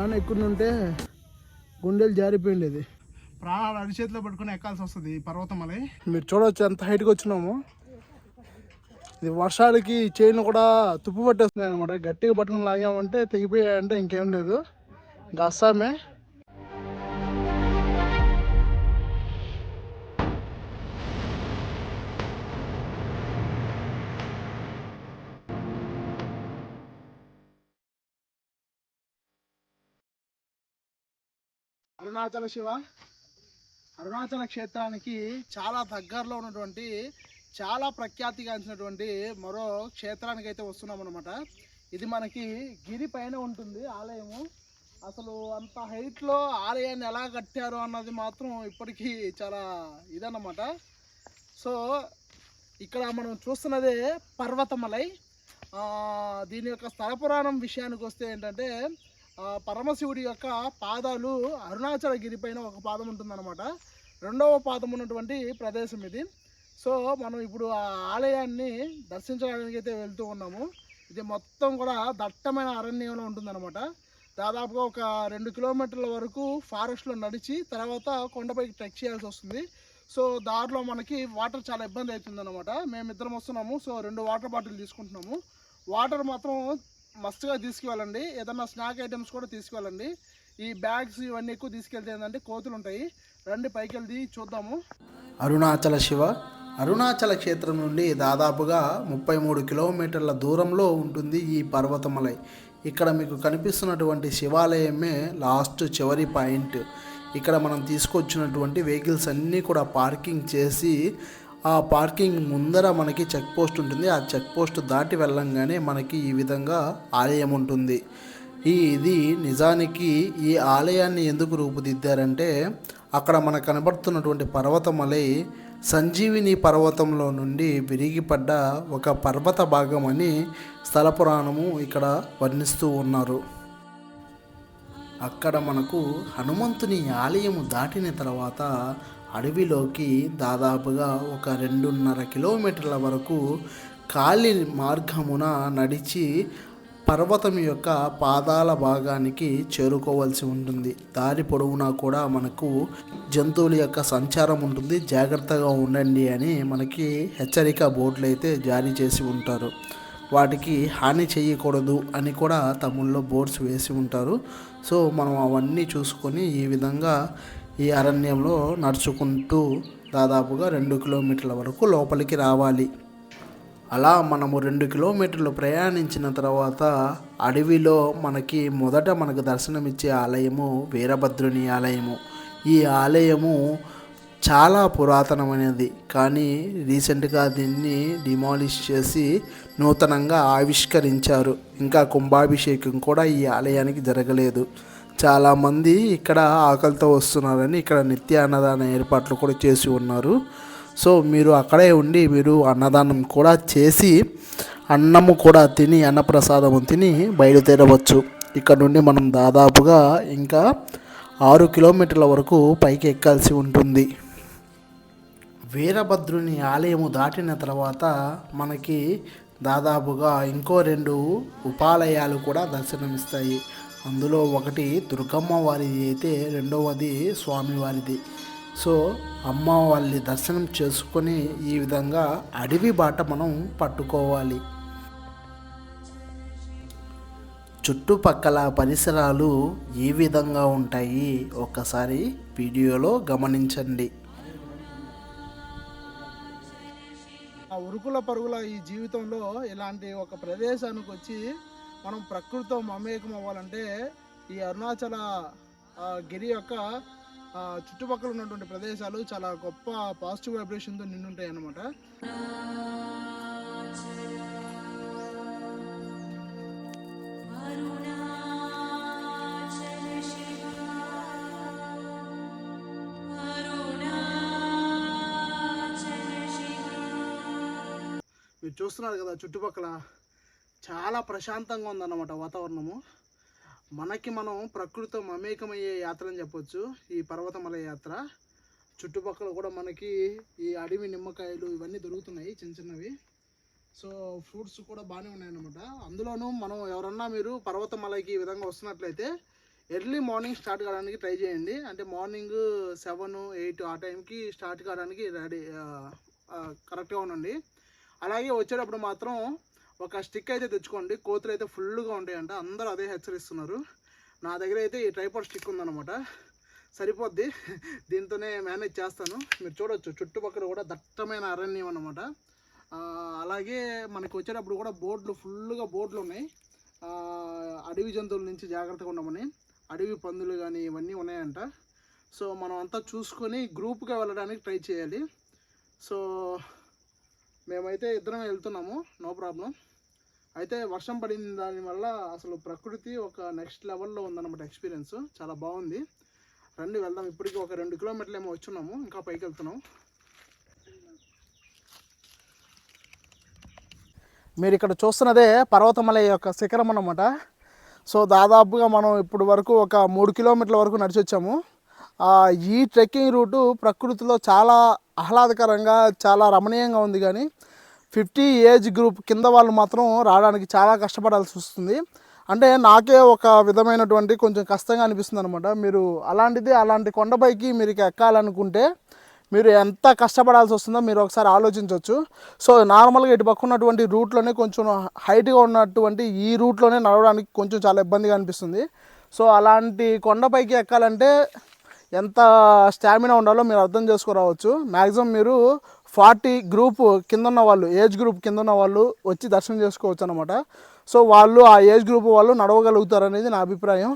కానీ ఎక్కుంటే గుండెలు జారిపోయిండేది. ప్రాణాలు అరిచేతిలో పట్టుకుని ఎక్కాల్సి వస్తుంది ఈ పర్వతమలై మీరు చూడవచ్చు ఎంత హైట్కి వచ్చినాము. ఇది వర్షాలకి చైన్ కూడా తుప్పు పట్టేస్తున్నాయి అనమాట గట్టిగా పట్టుకుని లాగామంటే తెగిపోయాయంటే ఇంకేం లేదు. ఇంకా అస్సామే అరుణాచల శివ. అరుణాచల క్షేత్రానికి చాలా దగ్గరలో ఉన్నటువంటి చాలా ప్రఖ్యాతిగాంచినటువంటి మరో క్షేత్రానికి అయితే వస్తున్నాం అనమాట ఇది మనకి గిరి పైన ఉంటుంది ఆలయము. అసలు అంత హైట్లో ఆలయాన్ని ఎలా కట్టారు అన్నది మాత్రం ఇప్పటికీ చాలా ఇదన్నమాట. సో ఇక్కడ మనం చూస్తున్నదే పర్వతమలై. దీని యొక్క స్థల పురాణం విషయానికి వస్తే ఏంటంటే పరమశివుడి యొక్క పాదాలు అరుణాచలగిరి పైన ఒక పాదం ఉంటుందన్నమాట. రెండవ పాదం ఉన్నటువంటి ప్రదేశం ఇది. సో మనం ఇప్పుడు ఆ ఆలయాన్ని దర్శించడానికి అయితే వెళ్తూ ఉన్నాము. ఇది మొత్తం కూడా దట్టమైన అరణ్యంలో ఉంటుందన్నమాట. దాదాపుగా ఒక రెండు కిలోమీటర్ల వరకు ఫారెస్ట్లో నడిచి తర్వాత కొండపైకి ట్రెక్ చేయాల్సి వస్తుంది. సో దారిలో మనకి వాటర్ చాలా ఇబ్బంది అవుతుంది అనమాట మేమిద్దరం వస్తున్నాము. సో రెండు వాటర్ బాటిల్ తీసుకుంటున్నాము. వాటర్ మాత్రం మస్తుగా తీసుకువెళ్ళండి. ఏదన్నా స్నాక్ ఐటమ్స్ కూడా తీసుకువెళ్ళండి. ఈ బ్యాగ్స్ ఇవన్నీ ఎక్కువ తీసుకెళ్తే ఏంటంటే కోతులు ఉంటాయి. రండి పైకి వెళ్ళి చూద్దాము. అరుణాచల శివ. అరుణాచల క్షేత్రం నుండి దాదాపుగా ముప్పై మూడు కిలోమీటర్ల దూరంలో ఉంటుంది ఈ పర్వతమలై. ఇక్కడ మీకు కనిపిస్తున్నటువంటి శివాలయమే లాస్ట్ చివరి పాయింట్ ఇక్కడ మనం తీసుకొచ్చినటువంటి వెహికల్స్ అన్నీ కూడా పార్కింగ్ చేసి ఆ పార్కింగ్ ముందర మనకి చెక్ పోస్ట్ ఉంటుంది. ఆ చెక్ పోస్ట్ దాటి వెళ్ళంగానే మనకి ఈ విధంగా ఆలయం ఉంటుంది. ఈ ఇది నిజానికి ఈ ఆలయాన్ని ఎందుకు రూపుదిద్దారంటే అక్కడ మనకు కనబడుతున్నటువంటి పర్వతమలై సంజీవిని పర్వతంలో నుండి విరిగిపడ్డ ఒక పర్వత భాగం అని స్థల పురాణము ఇక్కడ వర్ణిస్తూ ఉన్నారు. అక్కడ మనకు హనుమంతుని ఆలయము దాటిన తర్వాత అడవిలోకి దాదాపుగా ఒక రెండున్నర కిలోమీటర్ల వరకు ఖాళీ మార్గమున నడిచి పర్వతం యొక్క పాదాల భాగానికి చేరుకోవాల్సి ఉంటుంది. దారి పొడవునా కూడా మనకు జంతువుల యొక్క సంచారం ఉంటుంది. జాగ్రత్తగా ఉండండి అని మనకి హెచ్చరిక బోర్డులు అయితే జారీ చేసి ఉంటారు. వాటికి హాని చేయకూడదు అని కూడా తమిళ్ళో బోర్డ్స్ వేసి ఉంటారు. సో మనం అవన్నీ చూసుకొని ఈ విధంగా ఈ అరణ్యంలో నడుచుకుంటూ దాదాపుగా రెండు కిలోమీటర్ల వరకు లోపలికి రావాలి. అలా మనము రెండు కిలోమీటర్లు ప్రయాణించిన తర్వాత అడవిలో మనకి మొదట మనకు దర్శనమిచ్చే ఆలయము వీరభద్రుని ఆలయము. ఈ ఆలయము చాలా పురాతనమైనది. కానీ రీసెంట్గా దీన్ని డిమాలిష్ చేసి నూతనంగా ఆవిష్కరించారు. ఇంకా కుంభాభిషేకం కూడా ఈ ఆలయానికి జరగలేదు. చాలామంది ఇక్కడ ఆకలితో వస్తున్నారని ఇక్కడ నిత్య అన్నదాన ఏర్పాట్లు కూడా చేసి ఉన్నారు. సో మీరు అక్కడే ఉండి మీరు అన్నదానం కూడా చేసి అన్నము కూడా తిని అన్నప్రసాదము తిని బయలుదేరవచ్చు. ఇక్కడ నుండి మనం దాదాపుగా ఇంకా ఆరు కిలోమీటర్ల వరకు పైకి ఎక్కాల్సి ఉంటుంది. వీరభద్రుని ఆలయము దాటిన తర్వాత మనకి దాదాపుగా ఇంకో రెండు ఉపాలయాలు కూడా దర్శనమిస్తాయి. అందులో ఒకటి దుర్గమ్మ వారిది అయితే రెండవది స్వామివారిది సో అమ్మ వాళ్ళని దర్శనం చేసుకొని ఈ విధంగా అడవి బాట మనం పట్టుకోవాలి. చుట్టుపక్కల పరిసరాలు ఏ విధంగా ఉంటాయి. ఒకసారి వీడియోలో గమనించండి. ఆ ఉరుకుల పరుగుల ఈ జీవితంలో ఇలాంటి ఒక ప్రదేశానికి వచ్చి మనం ప్రకృతితో మమేకం అవ్వాలంటే ఈ అరుణాచల గిరి యొక్క చుట్టుపక్కల ఉన్నటువంటి ప్రదేశాలు చాలా గొప్ప పాజిటివ్ వైబ్రేషన్తో నిండుంటాయి అన్నమాట మీరు చూస్తున్నారు కదా చుట్టుపక్కల చాలా ప్రశాంతంగా ఉందన్నమాట వాతావరణము. మనకి మనం ప్రకృతితో మమేకమయ్యే యాత్ర అని చెప్పొచ్చు ఈ పర్వతమల యాత్ర. చుట్టుపక్కల కూడా మనకి ఈ అడవి నిమ్మకాయలు ఇవన్నీ దొరుకుతున్నాయి చిన్న చిన్నవి. సో ఫ్రూట్స్ కూడా బాగానే ఉన్నాయన్నమాట. అందులోనూ మనం ఎవరన్నా మీరు పర్వతమలకి ఈ విధంగా వస్తున్నట్లయితే ఎర్లీ మార్నింగ్ స్టార్ట్ కావడానికి ట్రై చేయండి. అంటే మార్నింగ్ సెవెన్ ఎయిట్ ఆ టైంకి స్టార్ట్ కావడానికి రెడీ కరెక్ట్గా ఉండండి. అలాగే వచ్చేటప్పుడు మాత్రం ఒక స్టిక్ అయితే తెచ్చుకోండి. కోతులు అయితే ఫుల్గా ఉంటాయంట. అందరూ అదే హెచ్చరిస్తున్నారు. నా దగ్గర అయితే ఈ ట్రైపాడ్ స్టిక్ ఉందన్నమాట. సరిపోద్ది. దీంతోనే మేనేజ్ చేస్తాను. మీరు చూడొచ్చు. చుట్టుపక్కల కూడా దట్టమైన అరణ్యం అనమాట అలాగే మనకి వచ్చేటప్పుడు కూడా బోర్డులు ఫుల్గా బోర్డులు ఉన్నాయి. అడవి జంతువుల నుంచి జాగ్రత్తగా ఉండమని. అడవి పందులు కానీ ఇవన్నీ ఉన్నాయంట. సో మనం అంతా చూసుకొని గ్రూప్గా వెళ్ళడానికి ట్రై చేయాలి. సో మేమైతే ఇద్దరం వెళ్తున్నాము నో ప్రాబ్లం అయితే వర్షం పడిన దానివల్ల అసలు ప్రకృతి ఒక నెక్స్ట్ లెవెల్లో ఉందన్నమాట ఎక్స్పీరియన్స్ చాలా బాగుంది. రండి వెళ్దాం. ఇప్పటికి ఒక రెండు కిలోమీటర్లు ఏమో వచ్చున్నాము ఇంకా పైకి వెళ్తున్నాం. మీరు ఇక్కడ చూస్తున్నదే పర్వతమల యొక్క శిఖరం అన్నమాట. సో దాదాపుగా మనం ఇప్పుడు వరకు ఒక మూడు కిలోమీటర్ల వరకు నడిచి వచ్చాము ఈ ట్రెక్కింగ్ రూటు ప్రకృతిలో చాలా ఆహ్లాదకరంగా చాలా రమణీయంగా ఉంది కానీ ఫిఫ్టీ ఏజ్ గ్రూప్ కింద వాళ్ళు మాత్రం రావడానికి చాలా కష్టపడాల్సి వస్తుంది. అంటే నాకే ఒక విధమైనటువంటి కొంచెం కష్టంగా అనిపిస్తుంది అనమాట మీరు అలాంటిది అలాంటి కొండపైకి మీరు ఎక్కాలనుకుంటే మీరు ఎంత కష్టపడాల్సి వస్తుందో మీరు ఒకసారి ఆలోచించవచ్చు సో నార్మల్గా ఇటు పక్క ఉన్నటువంటి రూట్లోనే కొంచెం హైట్గా ఉన్నటువంటి ఈ రూట్లోనే నడవడానికి కొంచెం చాలా ఇబ్బందిగా అనిపిస్తుంది. సో అలాంటి కొండపైకి ఎక్కాలంటే ఎంత స్టామినా ఉండాలో మీరు అర్థం చేసుకురావచ్చు. మ్యాక్సిమం మీరు ఫార్టీ గ్రూప్ కింద ఉన్న వాళ్ళు ఏజ్ గ్రూప్ కింద ఉన్న వాళ్ళు వచ్చి దర్శనం చేసుకోవచ్చు అనమాట సో వాళ్ళు ఆ ఏజ్ గ్రూప్ వాళ్ళు నడవగలుగుతారు అనేది నా అభిప్రాయం.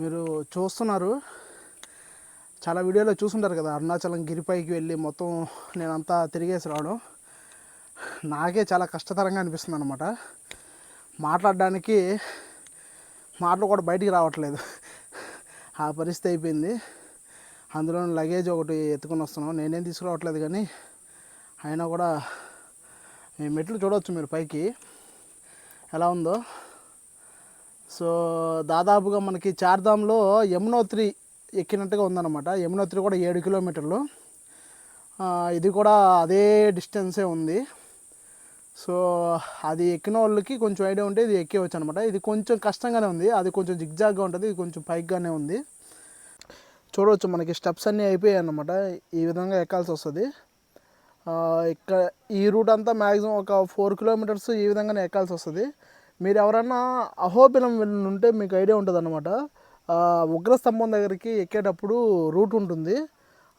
మీరు చూస్తున్నారు. చాలా వీడియోలో చూసుంటారు కదా అరుణాచలం గిరిపైకి వెళ్ళి మొత్తం నేనంతా తిరిగేసి రావడం. నాకే చాలా కష్టతరంగా అనిపిస్తుంది అనమాట మాట్లాడడానికి మాటలు కూడా బయటికి రావట్లేదు. ఆ పరిస్థితి అయిపోయింది. అందులో లగేజ్ ఒకటి ఎత్తుకొని వస్తున్నాం. నేనేం తీసుకురావట్లేదు కానీ అయినా కూడా ఈ మెట్లు చూడవచ్చు మీరు పైకి. ఎలా ఉందో? సో దాదాపుగా మనకి చార్ధామ్లో యమునోత్రి ఎక్కినట్టుగా ఉందన్నమాట. యమునోత్రి కూడా ఏడు కిలోమీటర్లు. ఇది కూడా అదే డిస్టెన్సే ఉంది. సో అది ఎక్కిన వాళ్ళకి కొంచెం ఐడియా ఉంటే ఇది ఎక్కేవచ్చు అనమాట ఇది కొంచెం కష్టంగానే ఉంది. అది కొంచెం జిగ్జాగ్గా ఉంటుంది. ఇది కొంచెం పైగానే ఉంది. చూడవచ్చు మనకి స్టెప్స్ అన్నీ అయిపోయాయి అనమాట ఈ విధంగా ఎక్కాల్సి వస్తుంది. ఇక్కడ ఈ రూట్ అంతా మ్యాక్సిమం ఒక ఫోర్ కిలోమీటర్స్ ఈ విధంగానే ఎక్కాల్సి వస్తుంది. మీరు ఎవరన్నా అహోబిలం ఉంటే మీకు ఐడియా ఉంటుంది అనమాట ఉగ్రస్తంభం దగ్గరికి ఎక్కేటప్పుడు రూట్ ఉంటుంది.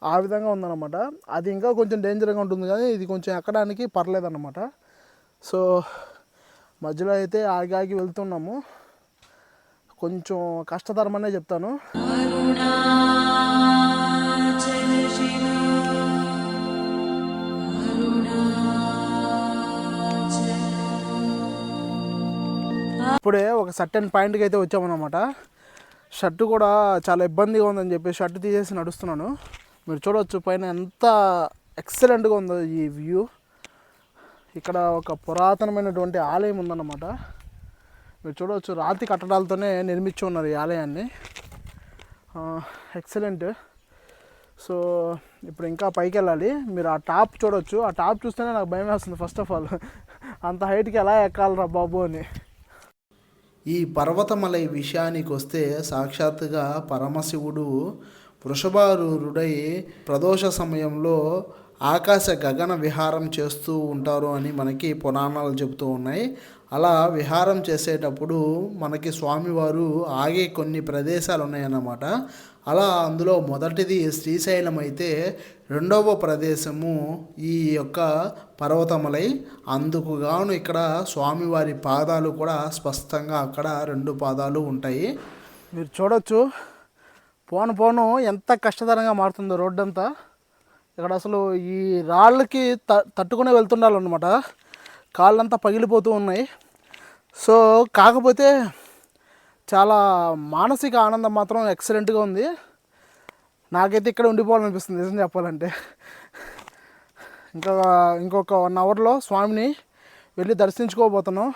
ఆ విధంగా ఉందన్నమాట. అది ఇంకా కొంచెం డేంజర్గా ఉంటుంది కానీ ఇది కొంచెం ఎక్కడానికి పర్లేదన్నమాట. సో మధ్యలో అయితే ఆగి ఆగి వెళ్తున్నాము. కొంచెం కష్టతరమనే చెప్తాను. ఇప్పుడే ఒక సర్టెన్ పాయింట్కి అయితే వచ్చామన్నమాట. షర్టు కూడా చాలా ఇబ్బందిగా ఉందని చెప్పి షర్ట్ తీసేసి నడుస్తున్నాను. మీరు చూడవచ్చు పైన ఎంత ఎక్సలెంట్గా ఉందో ఈ వ్యూ. ఇక్కడ ఒక పురాతనమైనటువంటి ఆలయం ఉందన్నమాట. మీరు చూడవచ్చు రాతి కట్టడాలతోనే నిర్మించి ఉన్నారు ఈ ఆలయాన్ని. ఎక్సలెంట్. సో ఇప్పుడు ఇంకా పైకి వెళ్ళాలి మీరు ఆ టాప్ చూడొచ్చు. ఆ టాప్ చూస్తేనే నాకు భయం వేస్తుంది ఫస్ట్ ఆఫ్ ఆల్. అంత హైట్కి ఎలా ఎక్కాలరా బాబు అని. ఈ పర్వతమలై విషయానికి వస్తే సాక్షాత్తుగా పరమశివుడు వృషభారూరుడై ప్రదోష సమయంలో ఆకాశ గగన విహారం చేస్తూ ఉంటారు అని మనకి పురాణాలు చెబుతూ ఉన్నాయి. అలా విహారం చేసేటప్పుడు మనకి స్వామివారు ఆగే కొన్ని ప్రదేశాలు ఉన్నాయన్నమాట. అలా అందులో మొదటిది శ్రీశైలం అయితే రెండవ ప్రదేశము ఈ యొక్క పర్వతమలై. అందుకు గాను ఇక్కడ స్వామివారి పాదాలు కూడా స్పష్టంగా అక్కడ రెండు పాదాలు ఉంటాయి. మీరు చూడొచ్చు. పోను పోను ఎంత కష్టతరంగా మారుతుందో రోడ్డు అంతా ఇక్కడ అసలు ఈ రాళ్ళకి త తట్టుకునే వెళ్తుండాలన్నమాట. కాళ్ళంతా పగిలిపోతూ ఉన్నాయి. సో కాకపోతే చాలా మానసిక ఆనందం మాత్రం ఎక్సలెంట్గా ఉంది. నాకైతే ఇక్కడ ఉండిపోవాలనిపిస్తుంది నిజం చెప్పాలంటే. ఇంకా ఇంకొక వన్ అవర్లో స్వామిని వెళ్ళి దర్శించుకోబోతున్నాం.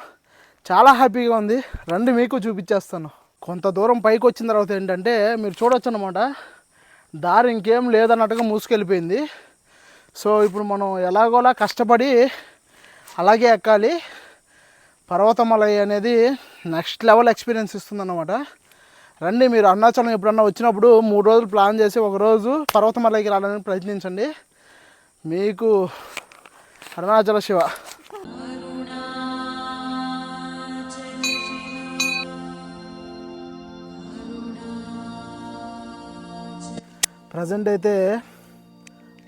చాలా హ్యాపీగా ఉంది. రండి మీకు చూపించేస్తాను. కొంత దూరం పైకి వచ్చిన తర్వాత ఏంటంటే మీరు చూడొచ్చు అనమాట దారి ఇంకేం లేదన్నట్టుగా మూసుకెళ్ళిపోయింది. సో ఇప్పుడు మనం ఎలాగోలా కష్టపడి అలాగే ఎక్కాలి. పర్వతమలై అనేది నెక్స్ట్ లెవెల్ ఎక్స్పీరియన్స్ ఇస్తుందన్నమాట. రండి మీరు అరుణాచలం ఎప్పుడన్నా వచ్చినప్పుడు మూడు రోజులు ప్లాన్ చేసి ఒక రోజు పర్వతమలైకి రావడానికి ప్రయత్నించండి. మీకు అరుణాచల శివ. ప్రజెంట్ అయితే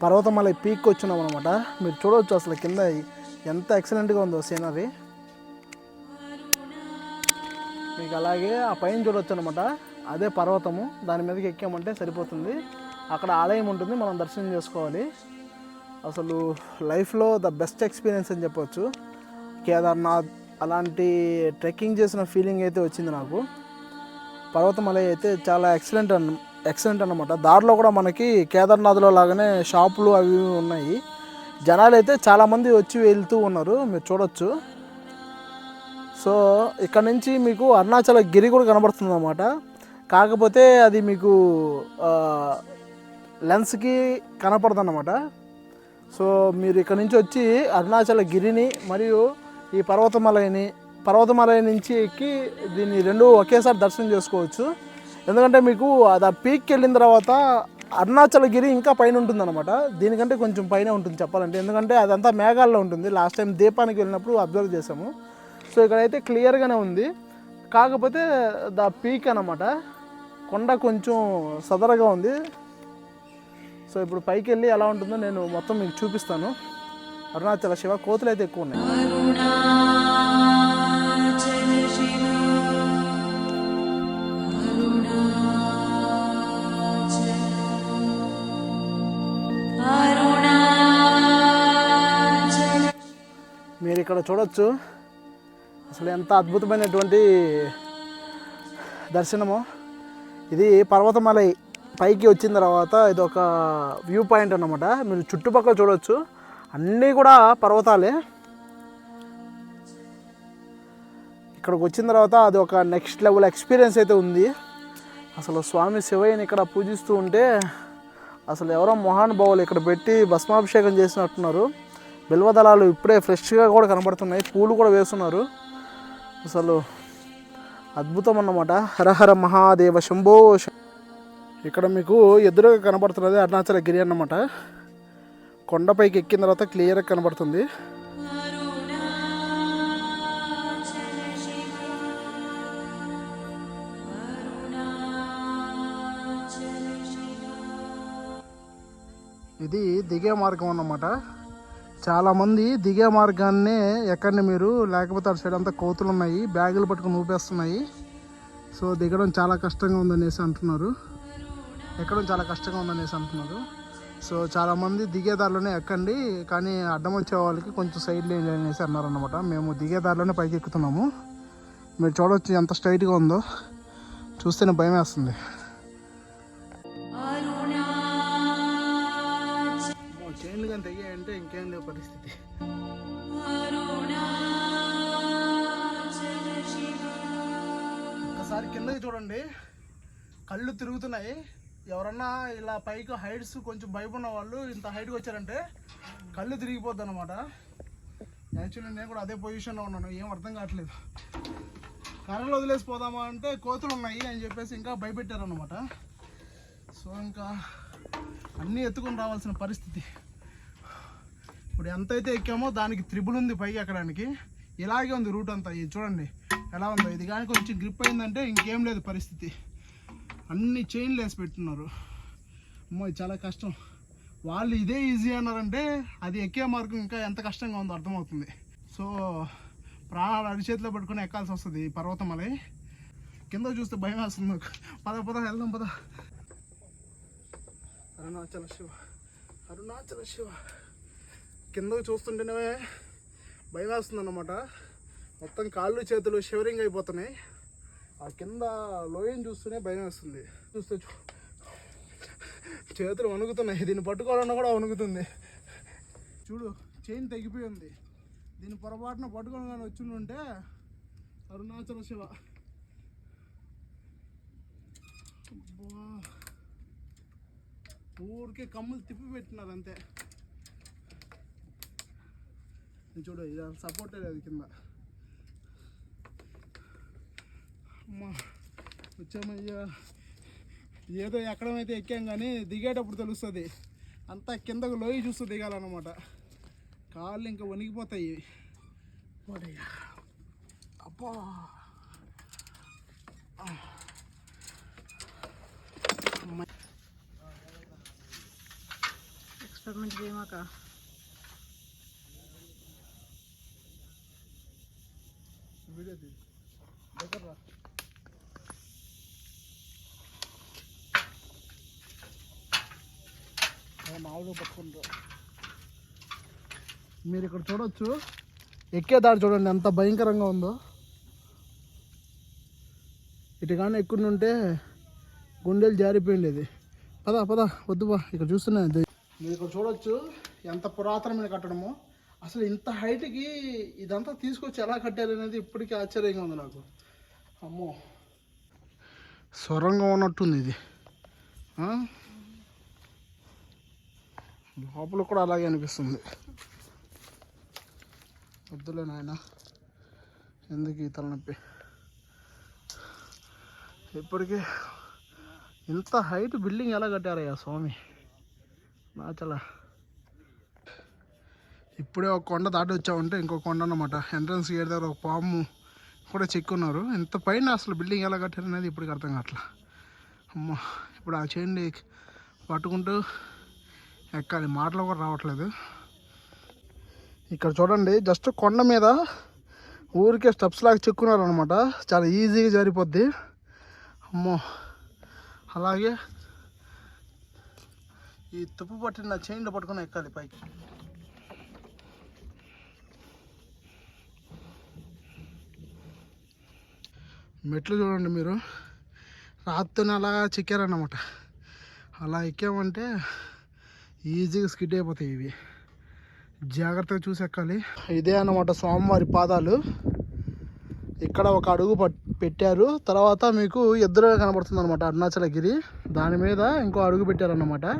పర్వతమలై పీక్ వచ్చినాం అనమాట మీరు చూడవచ్చు అసలు కింద ఎంత ఎక్సలెంట్గా ఉందో సీనరీ మీకు అలాగే ఆ పైన చూడవచ్చు అనమాట అదే పర్వతము. దాని మీదకి ఎక్కామంటే సరిపోతుంది. అక్కడ ఆలయం ఉంటుంది. మనం దర్శనం చేసుకోవాలి. అసలు లైఫ్లో ద బెస్ట్ ఎక్స్పీరియన్స్ అని చెప్పవచ్చు కేదార్నాథ్ అలాంటి ట్రెక్కింగ్ చేసిన ఫీలింగ్ అయితే వచ్చింది నాకు. పర్వతమలై అయితే చాలా ఎక్సలెంట్ అన్న ఎక్సలెంట్ అనమాట దారిలో కూడా మనకి కేదార్నాథ్లో లాగానే షాపులు అవి ఇవి ఉన్నాయి. జనాలు అయితే చాలామంది వచ్చి వెళ్తూ ఉన్నారు మీరు చూడొచ్చు. సో ఇక్కడ నుంచి మీకు అరుణాచల గిరి కూడా కనబడుతుంది అనమాట కాకపోతే అది మీకు లెన్స్కి కనపడదు అనమాట సో మీరు ఇక్కడ నుంచి వచ్చి అరుణాచల గిరిని మరియు ఈ పర్వతమలైని పర్వతమలై నుంచి ఎక్కి దీన్ని రెండు ఒకేసారి దర్శనం చేసుకోవచ్చు. ఎందుకంటే మీకు అది ఆ పీక్కి వెళ్ళిన తర్వాత అరుణాచల గిరి ఇంకా పైన ఉంటుంది అనమాట దీనికంటే కొంచెం పైన ఉంటుంది చెప్పాలంటే. ఎందుకంటే అదంతా మేఘాల్లో ఉంటుంది. లాస్ట్ టైం దీపానికి వెళ్ళినప్పుడు అబ్జర్వ్ చేసాము సో ఇక్కడైతే క్లియర్గానే ఉంది. కాకపోతే ద పీక్ అనమాట కొండ కొంచెం సదరగా ఉంది. సో ఇప్పుడు పైకి వెళ్ళి ఎలా ఉంటుందో నేను మొత్తం మీకు చూపిస్తాను. అరుణాచల శివ కోతులు అయితే ఎక్కువ ఉన్నాయి. ఇక్కడ చూడొచ్చు. అసలు ఎంత అద్భుతమైనటువంటి దర్శనము. ఇది పర్వతమలై పైకి వచ్చిన తర్వాత ఇది ఒక వ్యూ పాయింట్ అనమాట మీరు చుట్టుపక్కల చూడొచ్చు. అన్నీ కూడా పర్వతాలే. ఇక్కడికి వచ్చిన తర్వాత అది ఒక నెక్స్ట్ లెవెల్ ఎక్స్పీరియన్స్ అయితే ఉంది. అసలు స్వామి శివయ్యని ఇక్కడ పూజిస్తూ ఉంటే అసలు ఎవరో మహానుభావులు ఇక్కడ పెట్టి భస్మాభిషేకం చేసినట్టున్నారు. బిల్వదళాలు ఇప్పుడే ఫ్రెష్గా కూడా కనబడుతున్నాయి. పూలు కూడా వేస్తున్నారు. అసలు అద్భుతం అన్నమాట. హరహర మహాదేవ శంభో ఇక్కడ మీకు ఎదురుగా కనబడుతున్నది అరుణాచల గిరి అన్నమాట. కొండపైకి ఎక్కిన తర్వాత క్లియర్గా కనబడుతుంది. ఇది దిగే మార్గం అన్నమాట. చాలామంది దిగే మార్గాన్నే ఎక్కండి మీరు లేకపోతే అటు సైడ్ అంతా కోతులు ఉన్నాయి బ్యాగులు పట్టుకుని ఊపేస్తున్నాయి. సో దిగడం చాలా కష్టంగా ఉందనేసి అంటున్నారు. ఎక్కడం చాలా కష్టంగా ఉందనేసి అంటున్నారు. సో చాలామంది దిగేదారిలోనే ఎక్కండి కానీ అడ్డం వచ్చే వాళ్ళకి కొంచెం సైడ్ లేని అనేసి అన్నారనమాట మేము దిగే దారిలోనే పైకి ఎక్కుతున్నాము. మీరు చూడవచ్చు ఎంత స్ట్రైట్గా ఉందో. చూస్తేనే భయం వేస్తుంది. కానీ ఇంకేం లేవు పరిస్థితి. ఒకసారి కిందకి చూడండి. కళ్ళు తిరుగుతున్నాయి. ఎవరన్నా ఇలా పైకి హైట్స్ కొంచెం భయపడిన వాళ్ళు ఇంత హైట్కి వచ్చారంటే కళ్ళు తిరిగిపోద్ది అనమాట యాక్చువల్లీ నేను కూడా అదే పొజిషన్లో ఉన్నాను. ఏం అర్థం కావట్లేదు. కర్రలు వదిలేసి పోదామా అంటే కోతులు ఉన్నాయి అని చెప్పేసి ఇంకా భయపెట్టారనమాట సో ఇంకా అన్నీ ఎత్తుకొని రావాల్సిన పరిస్థితి. ఇప్పుడు ఎంతైతే ఎక్కామో దానికి త్రిబుల్ ఉంది పైకి ఎక్కడానికి. ఇలాగే ఉంది రూట్ అంతా ఇది చూడండి. ఎలా ఉందో ఇది కానీ కొంచెం గ్రిప్ అయిందంటే ఇంకేం లేదు పరిస్థితి. అన్ని చైన్లు వేసి పెట్టున్నారు. అమ్మో చాలా కష్టం. వాళ్ళు ఇదే ఈజీ అన్నారంటే అది ఎక్కే మార్గం ఇంకా ఎంత కష్టంగా ఉందో అర్థమవుతుంది. సో ప్రాణాలు అరిచేతిలో పట్టుకుని ఎక్కాల్సి వస్తుంది ఈ పర్వతమలై కింద చూస్తే భయం వేస్తుంది నాకు. పద పద వెళ్దాం పద. అరుణాచల శివ. అరుణాచల శివ. కిందకు చూస్తుంటేనే భయం వేస్తుంది అనమాట మొత్తం కాళ్ళు చేతులు షివరింగ్ అయిపోతున్నాయి. ఆ కింద లోయని చూస్తూనే భయం వేస్తుంది. చూస్తే చేతులు వణుకుతున్నాయి. దీన్ని పట్టుకోవాలన్నా కూడా వణుకుతుంది. చూడు చైన్ తెగిపోయి ఉంది. దీన్ని పొరపాటున పట్టుకొని కానీ వచ్చి ఉంటే అరుణాచల శివ. అబ్బా. ఊరికే కమ్ములు తిప్పి పెట్టినారు అంతే. చూడు ఇది సపోర్ట్ లేదు కింద. అమ్మా వచ్చామయ్యా. ఏదో ఎక్కడమైతే ఎక్కాం కానీ దిగేటప్పుడు తెలుస్తుంది. అంతా కిందకు లోయి చూస్తూ దిగాలన్నమాట. కాళ్ళు ఇంకా వణికిపోతాయి పోటయ్యా అబ్బా. ఎక్స్పెరిమెంట్ చేయమాక. వీడియో తీ దగ్గర మామూలుగా పట్టుకుంటారు మీరు ఇక్కడ చూడొచ్చు. ఎక్కే దారి చూడండి ఎంత భయంకరంగా ఉందో. ఇటు కానీ ఎక్కువ ఉంటే గుండెలు ఇది పదా పదా వద్దు బా ఇక్కడ చూస్తున్నా. మీరు ఇక్కడ చూడొచ్చు ఎంత పురాతనమైన కట్టడమో. అసలు ఇంత హైట్కి ఇదంతా తీసుకొచ్చి ఎలా కట్టారు అనేది ఇప్పటికీ ఆశ్చర్యంగా ఉంది నాకు. అమ్మో. సొరంగం ఉన్నట్టుంది ఇది. లోపల కూడా అలాగే అనిపిస్తుంది. వద్దులే నాయన. ఎందుకు ఈ తలనొప్పి? ఇప్పటికీ ఇంత హైట్ బిల్డింగ్ ఎలా కట్టారయ్యా స్వామి? నాచలా. ఇప్పుడే ఒక కొండ దాటి వచ్చామంటే ఇంకో కొండ అనమాట ఎంట్రన్స్ గేట్ దగ్గర ఒక పాము కూడా చెక్కున్నారు. ఇంత పైన అసలు బిల్డింగ్ ఎలా కట్టారు అనేది ఇప్పటికి అర్థం కావట్లా. అమ్మ ఇప్పుడు ఆ చేయండి పట్టుకుంటూ ఎక్కాలి. మాటలు కూడా రావట్లేదు. ఇక్కడ చూడండి జస్ట్ కొండ మీద ఊరికే స్టెప్స్ లాగా చెక్కున్నారు అనమాట చాలా ఈజీగా జరిపోద్ది అమ్మో అలాగే ఈ తుప్పు పట్టిన చైన్లో పట్టుకొని ఎక్కాలి పైకి. మెట్లు చూడండి మీరు. రాత్రిని అలా చెక్కారన్నమాట. అలా ఎక్కామంటే ఈజీగా స్కిడ్ అయిపోతాయి ఇవి. జాగ్రత్తగా చూసి ఎక్కాలి ఇదే అన్నమాట స్వామివారి పాదాలు. ఇక్కడ ఒక అడుగు పట్- పెట్టారు. తర్వాత మీకు ఎదురుగా కనబడుతుంది అనమాట అరుణాచలగిరి. దాని మీద ఇంకో అడుగు పెట్టారన్నమాట.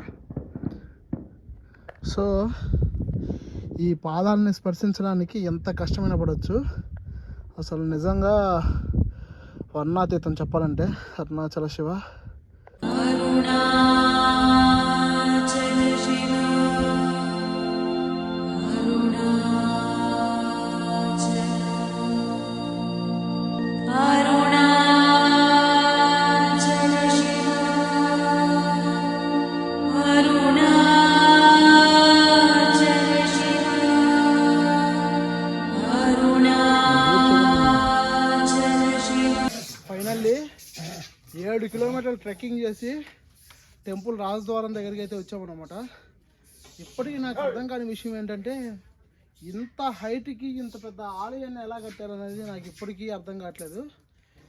సో ఈ పాదాలని స్పర్శించడానికి ఎంత కష్టమైన పడవచ్చు అసలు నిజంగా వర్ణాతీతం చెప్పాలంటే అరుణాచల శివ. ట్రెక్కింగ్ చేసి టెంపుల్ రాజద్వారం దగ్గరికి అయితే వచ్చామన్నమాట. ఇప్పటికీ నాకు అర్థం కాని విషయం ఏంటంటే ఇంత హైట్కి ఇంత పెద్ద ఆలయాన్ని ఎలా కట్టారనేది నాకు ఇప్పటికీ అర్థం కావట్లేదు.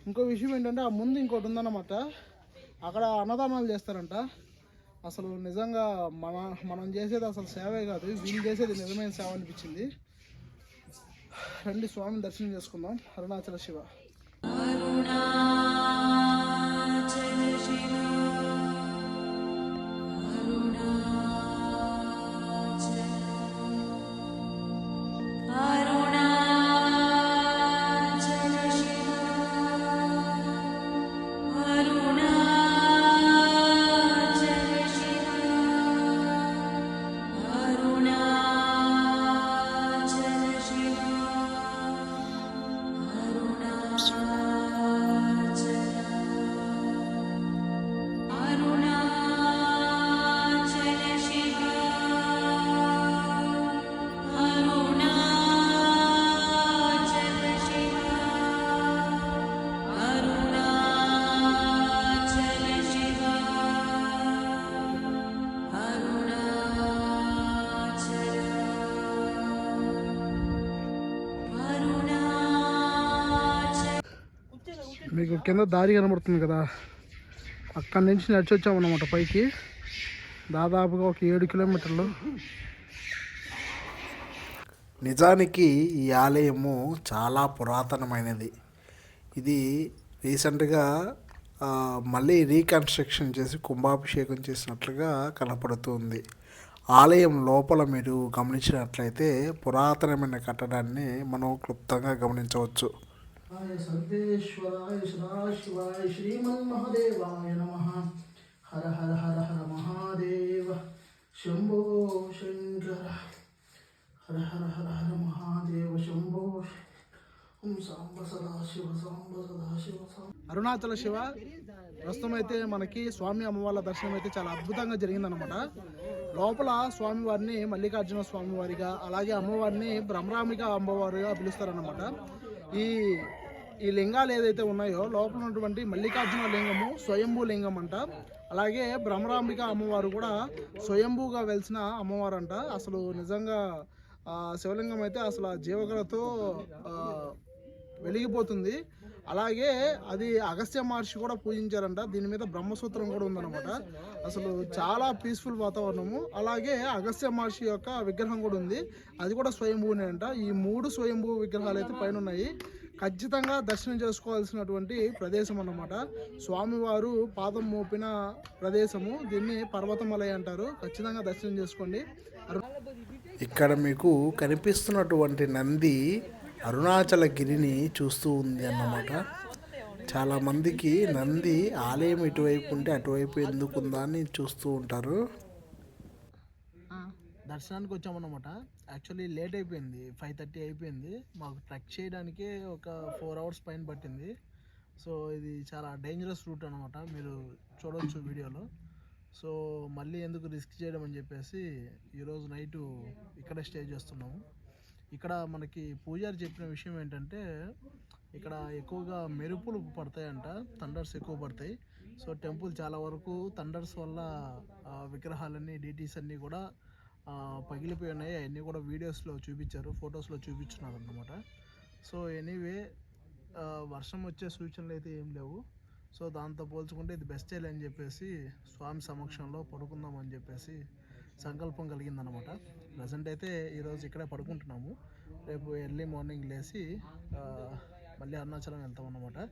ఇంకో విషయం ఏంటంటే ఆ ముందు ఇంకోటి ఉందన్నమాట. అక్కడ అన్నదానాలు చేస్తారంట. అసలు నిజంగా మన మనం చేసేది అసలు సేవే కాదు. వీళ్ళు చేసేది నిజమైన సేవ అనిపించింది. రండి స్వామిని దర్శనం చేసుకుందాం. అరుణాచల శివ. మీకు కింద దారి కనబడుతుంది కదా. అక్కడి నుంచి నడిచి వచ్చామన్నమాట పైకి. దాదాపుగా ఒక ఏడు కిలోమీటర్లు. నిజానికి ఈ ఆలయము చాలా పురాతనమైనది. ఇది రీసెంట్గా మళ్ళీ రీకన్స్ట్రక్షన్ చేసి కుంభాభిషేకం చేసినట్లుగా కనపడుతుంది. ఆలయం లోపల మీరు గమనించినట్లయితే పురాతనమైన కట్టడాన్ని మనం క్లుప్తంగా గమనించవచ్చు. ఆయ సర్వేశ్వరాయ సదాశివాయ శ్రీమన్మహదేవాయ నమ. హర హర హర హర మహాదేవ. శంభో శంకర. హర హర హర హర మహాదేవ శంభో ఓం సాంబ సదాశివ సాంబ సదాశివ సాంబ. అరుణాచల శివ ప్రస్తుతం అయితే మనకి స్వామి అమ్మవార్ల దర్శనం అయితే చాలా అద్భుతంగా జరిగిందనమాట లోపల స్వామివారిని మల్లికార్జున స్వామివారిగా అలాగే అమ్మవారిని భ్రమరామిక అమ్మవారిగా పిలుస్తారనమాట ఈ ఈ లింగాలు ఏదైతే ఉన్నాయో లోపల ఉన్నటువంటి మల్లికార్జున లింగము స్వయంభూ లింగం అంట. అలాగే భ్రమరాంబిక అమ్మవారు కూడా స్వయంభూగా వెలిసిన అమ్మవారు అంట అసలు నిజంగా శివలింగం అయితే అసలు ఆ జీవకళతో వెలిగిపోతుంది. అలాగే అది అగస్త్య మహర్షి కూడా పూజించారంట. దీని మీద బ్రహ్మసూత్రం కూడా ఉందన్నమాట. అసలు చాలా పీస్ఫుల్ వాతావరణము. అలాగే అగస్త్య మహర్షి యొక్క విగ్రహం కూడా ఉంది. అది కూడా స్వయంభూనే అంట. ఈ మూడు స్వయంభూ విగ్రహాలు అయితే పైన ఉన్నాయి. ఖచ్చితంగా దర్శనం చేసుకోవాల్సినటువంటి ప్రదేశం అన్నమాట. స్వామివారు పాదం మోపిన ప్రదేశము. దీన్ని పర్వతమలై అంటారు. ఖచ్చితంగా దర్శనం చేసుకోండి. అరు- ఇక్కడ మీకు కనిపిస్తున్నటువంటి నంది అరుణాచల గిరిని చూస్తూ ఉంది అన్నమాట. చాలామందికి నంది ఆలయం ఇటువైపు ఉంటే అటువైపు ఎందుకు ఉందా అని చూస్తూ ఉంటారు. దర్శనానికి వచ్చామన్నమాట యాక్చువల్లీ లేట్ అయిపోయింది. ఫైవ్ థర్టీ అయిపోయింది. మాకు ట్రెక్ చేయడానికి ఒక ఫోర్ అవర్స్ పైన పట్టింది. సో ఇది చాలా డేంజరస్ రూట్ అనమాట మీరు చూడవచ్చు వీడియోలో. సో మళ్ళీ ఎందుకు రిస్క్ చేయడం అని చెప్పేసి ఈరోజు నైట్ ఇక్కడే స్టే చేస్తున్నాము. ఇక్కడ మనకి పూజారి చెప్పిన విషయం ఏంటంటే ఇక్కడ ఎక్కువగా మెరుపులు పడతాయంట. థండర్స్ ఎక్కువ పడతాయి. సో టెంపుల్ చాలా వరకు థండర్స్ వల్ల విగ్రహాలన్నీ డీటీస్ అన్నీ కూడా పగిలిపోయి ఉన్నాయి అవన్నీ కూడా వీడియోస్లో చూపించారు ఫొటోస్లో చూపించున్నారు అన్నమాట సో ఎనీవే వర్షం వచ్చే సూచనలు అయితే ఏం లేవు. సో దాంతో పోల్చుకుంటే ఇది బెస్ట్ అని చెప్పేసి స్వామి సమక్షంలో పడుకుందాం అని చెప్పేసి సంకల్పం కలిగిందనమాట ప్రజెంట్ అయితే ఈరోజు ఇక్కడే పడుకుంటున్నాము. రేపు ఎర్లీ మార్నింగ్ లేచి మళ్ళీ అరుణాచలం వెళ్తాం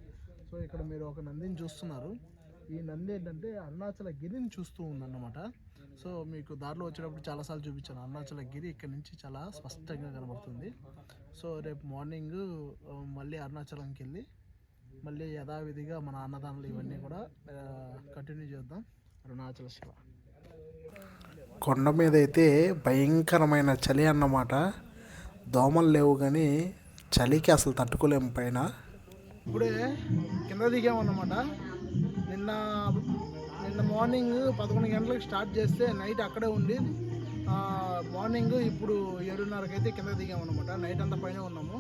సో ఇక్కడ మీరు ఒక నందిని చూస్తున్నారు. ఈ నంది ఏంటంటే అరుణాచల గిరిని చూస్తూ ఉందన్నమాట. సో మీకు దారిలో వచ్చేటప్పుడు చాలాసార్లు చూపించాను. అరుణాచల గిరి ఇక్కడ నుంచి చాలా స్పష్టంగా కనబడుతుంది. సో రేపు మార్నింగ్ మళ్ళీ అరుణాచలంకి వెళ్ళి మళ్ళీ యథావిధిగా మన అన్నదానాలు ఇవన్నీ కూడా కంటిన్యూ చేద్దాం. అరుణాచల శివ. కొండ మీద అయితే భయంకరమైన చలి అన్నమాట. దోమలు లేవు కానీ చలికి అసలు తట్టుకోలేము పైన. ఇప్పుడే కింద దిగామన్నమాట. నిన్న మార్నింగ్ పదకొండు గంటలకు స్టార్ట్ చేస్తే నైట్ అక్కడే ఉండి మార్నింగ్ ఇప్పుడు ఏడున్నరకి అయితే కింద దిగామన్నమాట నైట్ అంతా పైన ఉన్నాము.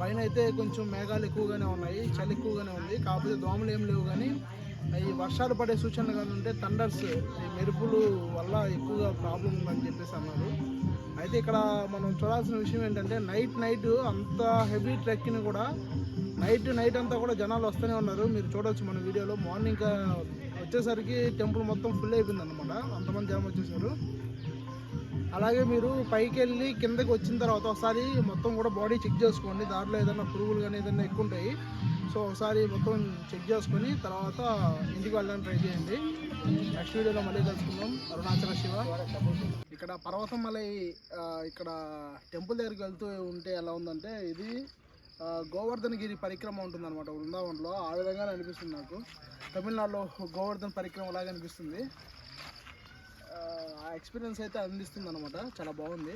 పైన అయితే కొంచెం మేఘాలు ఎక్కువగానే ఉన్నాయి. చలి ఎక్కువగానే ఉంది. కాకపోతే దోమలు ఏం లేవు కానీ ఈ వర్షాలు పడే సూచనలు కానీ ఉంటే థండర్స్ ఈ మెరుపులు వల్ల ఎక్కువగా ప్రాబ్లం ఉందని చెప్పేసి అన్నారు. అయితే ఇక్కడ మనం చూడాల్సిన విషయం ఏంటంటే నైట్ నైట్ అంత హెవీ ట్రెక్కింగ్ కూడా నైట్ నైట్ అంతా కూడా జనాలు వస్తూనే ఉన్నారు. మీరు చూడొచ్చు మన వీడియోలో మార్నింగ్ వచ్చేసరికి టెంపుల్ మొత్తం ఫుల్ అయిపోయింది అనమాట అంతమంది జనం వచ్చేసారు. అలాగే మీరు పైకి వెళ్ళి కిందకి వచ్చిన తర్వాత ఒకసారి మొత్తం కూడా బాడీ చెక్ చేసుకోండి. దాంట్లో ఏదైనా పురుగులు కానీ ఏదైనా ఎక్కువ ఉంటాయి. సో ఒకసారి మొత్తం చెక్ చేసుకొని తర్వాత ఇంటికి వెళ్ళడానికి ట్రై చేయండి. నెక్స్ట్ వీడియోలో మళ్ళీ కలుసుకుందాం. అరుణాచల శివ. ఇక్కడ పర్వతమలై ఆ, ఇక్కడ టెంపుల్ దగ్గరికి వెళ్తూ ఉంటే ఎలా ఉందంటే ఇది గోవర్ధనగిరి పరిక్రమ ఉంటుంది అనమాట ఆ విధంగా అనిపిస్తుంది నాకు. తమిళనాడులో గోవర్ధన్ పరిక్రమ లాగా అనిపిస్తుంది. ఆ ఎక్స్పీరియన్స్ అయితే అందిస్తుంది అనమాట చాలా బాగుంది.